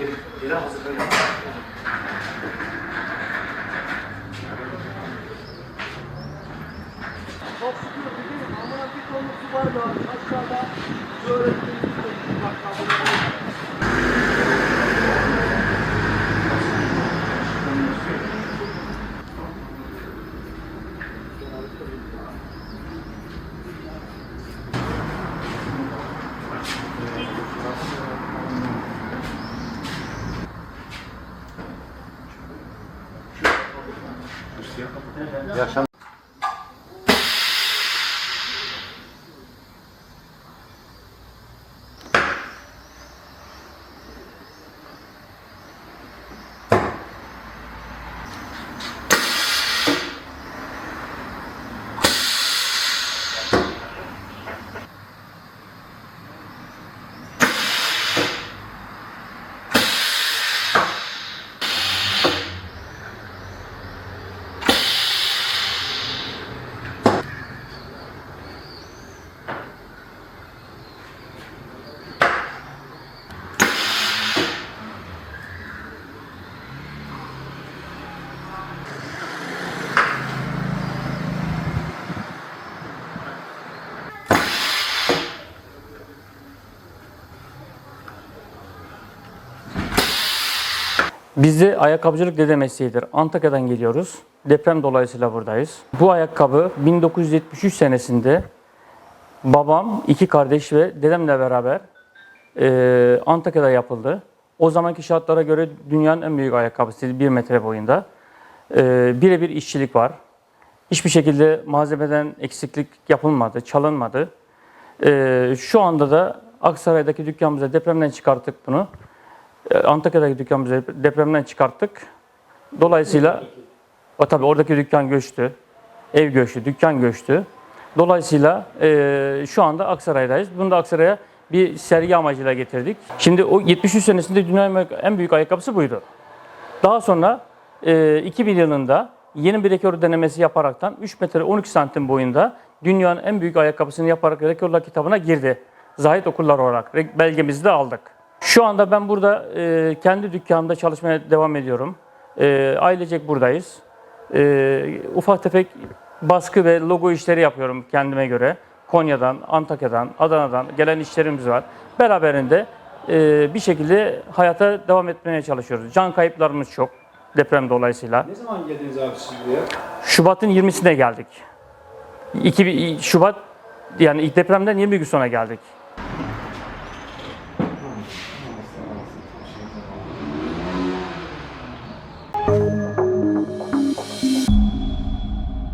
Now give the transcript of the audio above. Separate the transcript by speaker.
Speaker 1: Yine hazırlanıyor.
Speaker 2: Çok şükür bizim amına bir tonluk su var da aşağıda öğretmenimiz de bak kapıda.
Speaker 1: İyi
Speaker 3: Bizde ayakkabıcılık dede mesleğidir. Antakya'dan geliyoruz. Deprem dolayısıyla buradayız. Bu ayakkabı 1973 senesinde babam, iki kardeş ve dedemle beraber eee, Antakya'da yapıldı. O zamanki şartlara göre dünyanın en büyük ayakkabısı 1 metre boyunda. Eee birebir işçilik var. Hiçbir şekilde malzemeden eksiklik yapılmadı, çalınmadı. Eee, şu anda da Aksaray'daki dükkanımıza depremden çıkarttık bunu. Ee, Antakya'daki dükkanımızı depremden çıkarttık. Dolayısıyla o tabii oradaki dükkan göçtü. Ev göçtü, dükkan göçtü. Dolayısıyla e, şu anda Aksaray'dayız. Bunu da Aksaray'a bir sergi amacıyla getirdik. Şimdi o 73 senesinde dünyanın en büyük ayakkabısı buydu. Daha sonra e, 2000 yılında yeni bir rekor denemesi yaparaktan 3 metre 12 santim boyunda dünyanın en büyük ayakkabısını yaparak rekorlar kitabına girdi. Zahit okullar olarak belgemizi de aldık. Şu anda ben burada e, kendi dükkanımda çalışmaya devam ediyorum. E, ailecek buradayız. E, ufak tefek baskı ve logo işleri yapıyorum kendime göre. Konya'dan, Antakya'dan, Adana'dan gelen işlerimiz var. Beraberinde e, bir şekilde hayata devam etmeye çalışıyoruz. Can kayıplarımız çok deprem dolayısıyla.
Speaker 4: Ne zaman geldiniz abi siz buraya?
Speaker 3: Şubat'ın 20'sine geldik. 2 Şubat yani ilk depremden 20 gün sonra geldik.